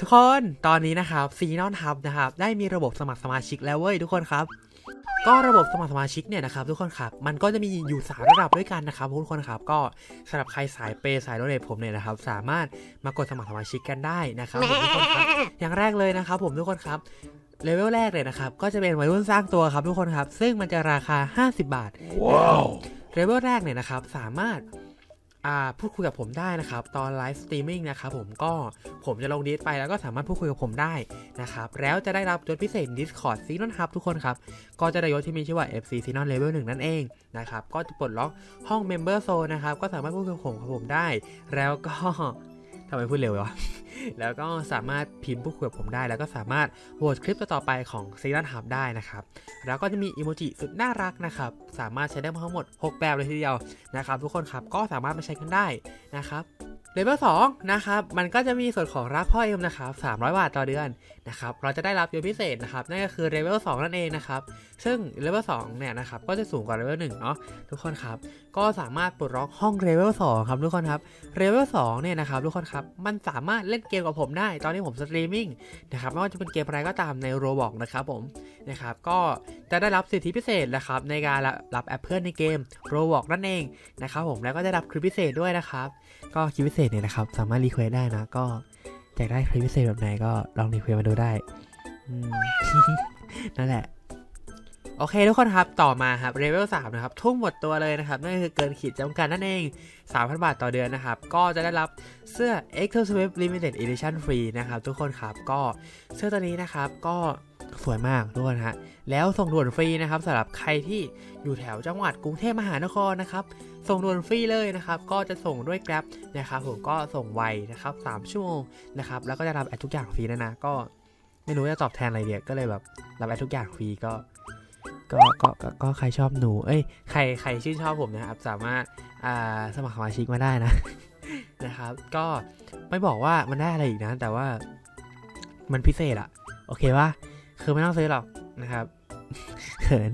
ทุกคนตอนนี้นะครับซีนอนทับนะครับได้มีระบบสมัครสมาชิกแล้วเว้ยทุกคนครับ ก็ระบบสมัครสมาชิกเนี่ยนะครับทุกคนครับมันก็จะมีอยู่สามระดับด้วยกันนะครับทุกคนครับก็สำหรับใครสายเปย์สายโดเนทผมเนี่ยนะครับ สามารถมากดสมัครสมาชิกกันได้นะครับผมทุกคนครับอย่างแรกเลยนะครับ ผมทุกคนครับเลเวลแรกเลยนะครับ ก็จะเป็นวัยรุ่นสร้างตัวครับทุกคนครับ ซึ่งมันจะราคา 50 บาทว้าวเลเวลแรกเนี่ยนะครับสามารถอ่า พูดคุยกับผมได้นะครับ ตอนไลฟ์สตรีมมิ่งนะครับผมก็ผมจะลงดีสไปแล้วก็สามารถพูดคุยกับผมได้นะครับ แล้วจะได้รับยศพิเศษ Discord ซีนอนฮับทุกคนครับ ก็จะได้ยศที่มีชื่อว่า FC ซีนอนเลเวล1นั่นเองนะครับ ก็จะปลดล็อกห้อง Member Zone นะครับ ก็สามารถพูดคุยกับผมกับผมได้ แล้วก็ทำไมพูดเร็ววะ แล้วก็สามารถพิมพ์พูดคุยกับผมได้ แล้วก็สามารถโหวตคลิปต่อไปของซีนอนฮับได้นะครับ แล้วก็จะมีอีโมจิสุดน่ารักนะครับ สามารถใช้ได้ทั้งหมด 6 แบบเลยทีเดียวนะครับ ทุกคนครับก็สามารถมาใช้กันได้นะครับ เลเวล2นะครับมันก็จะมีส่วนของรับพ่อเอ็มนะครับ300บาทต่อเดือนนะครับเราจะได้รับยศพิเศษนะครับนั่นก็คือเลเวล2นั่นเองนะครับซึ่งเลเวล2เนี่ยนะครับก็จะสูงกว่าเลเวล1เนาะทุกคนครับก็สามารถปลดล็อกห้องเลเวล2ครับทุกคนครับเลเวล2เนี่ยนะครับทุกคนครับมันสามารถเล่นเกมกับผมได้ ตอนที่ผมสตรีมมิ่งนะครับไม่ว่าจะเป็นเกมอะไรก็ตามในโรบอกนะครับผม นะครับก็จะได้รับสิทธิพิเศษนะครับในการรับแอปเพื่อนในเกมโรบอกนั่นเองนะครับผมแล้วก็ได้รับคลิปพิเศษด้วยนะครับก็คลิปพิเศษเนี่ยนะครับสามารถรีเควสได้นะก็อยากได้คลิปพิเศษแบบไหนก็ลองรีเควสมาดูได้นั่นแหละ โอเคทุกคนครับ ต่อมาครับเลเวล3นะครับ ทุ่มหมดตัวเลยนะครับ นั่นคือเกินขีดจำกัดนั่นเอง 3,000 บาทต่อเดือนนะครับ ก็จะได้รับเสื้อ e x c l u s i v e Limited Edition ฟรีนะครับ ทุกคนครับก็เสื้อตัวนี้นะครับก็สวยมากทุกคนฮะแล้วส่งด่วนฟรีนะครับสำหรับใครที่อยู่แถวจังหวัดกรุงเทพมหานครนะครับส่งด่วนฟรีเลยนะครับก็จะส่งด้วย Grab นะครับผมก็ส่งไวนะครับ3ชั่วโมงนะครับแล้วก็จะรับแอดทุกอย่างฟรีนะนะก็ไม่รู้จะตอบแทนอะไรเดียก็เลยแบบรับแอดทุกอย่างฟรีก็ ก็ก็ก็ก็ใครชอบหนู เอ้ย ใครใครชื่นชอบผมนะครับ สามารถอ่าสมัครสมาชิกมาได้นะ นะครับ ก็ไม่บอกว่ามันได้อะไรอีกนะ แต่ว่ามันพิเศษอะโอเคปะคือไม่ต้องซื้อหรอกนะครับเขิน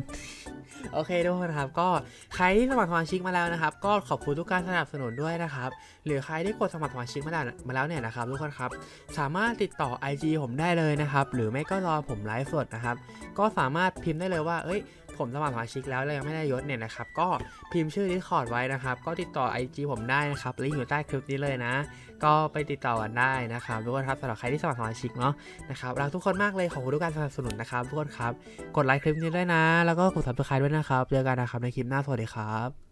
โอเคทุกคนครับ ก็ใครที่สมัครสมาชิกมาแล้วนะครับ ก็ขอบคุณทุกการสนับสนุนด้วยนะครับ หรือใครที่กดสมัครสมาชิกมาแล้วมาแล้วเนี่ยนะครับทุกคนครับ สามารถติดต่อ IG ผมได้เลยนะครับ หรือไม่ก็รอผมไลฟ์สดนะครับ ก็สามารถพิมพ์ได้เลยว่า เอ้ย ผมสมัครสมาชิกแล้วแล้วยังไม่ได้ยศเนี่ยนะครับ ก็พิมพ์ชื่อ Discord ไว้นะครับ ก็ติดต่อ IG ผมได้นะครับลิงก์อยู่ใต้คลิปนี้เลยนะ ก็ไปติดต่อกันได้นะครับทุกคนครับสำหรับใครที่สมัครสมาชิกเนาะนะครับรักทุกคนมากเลยขอบคุณทุกการสนับสนุนนะครับทุกคนครับ กดไลค์คลิปนี้ด้วยนะ แล้วก็กดซับสไครต์ด้วยนะครับเจอกันนะครับในคลิปหน้าสวัสดีครับ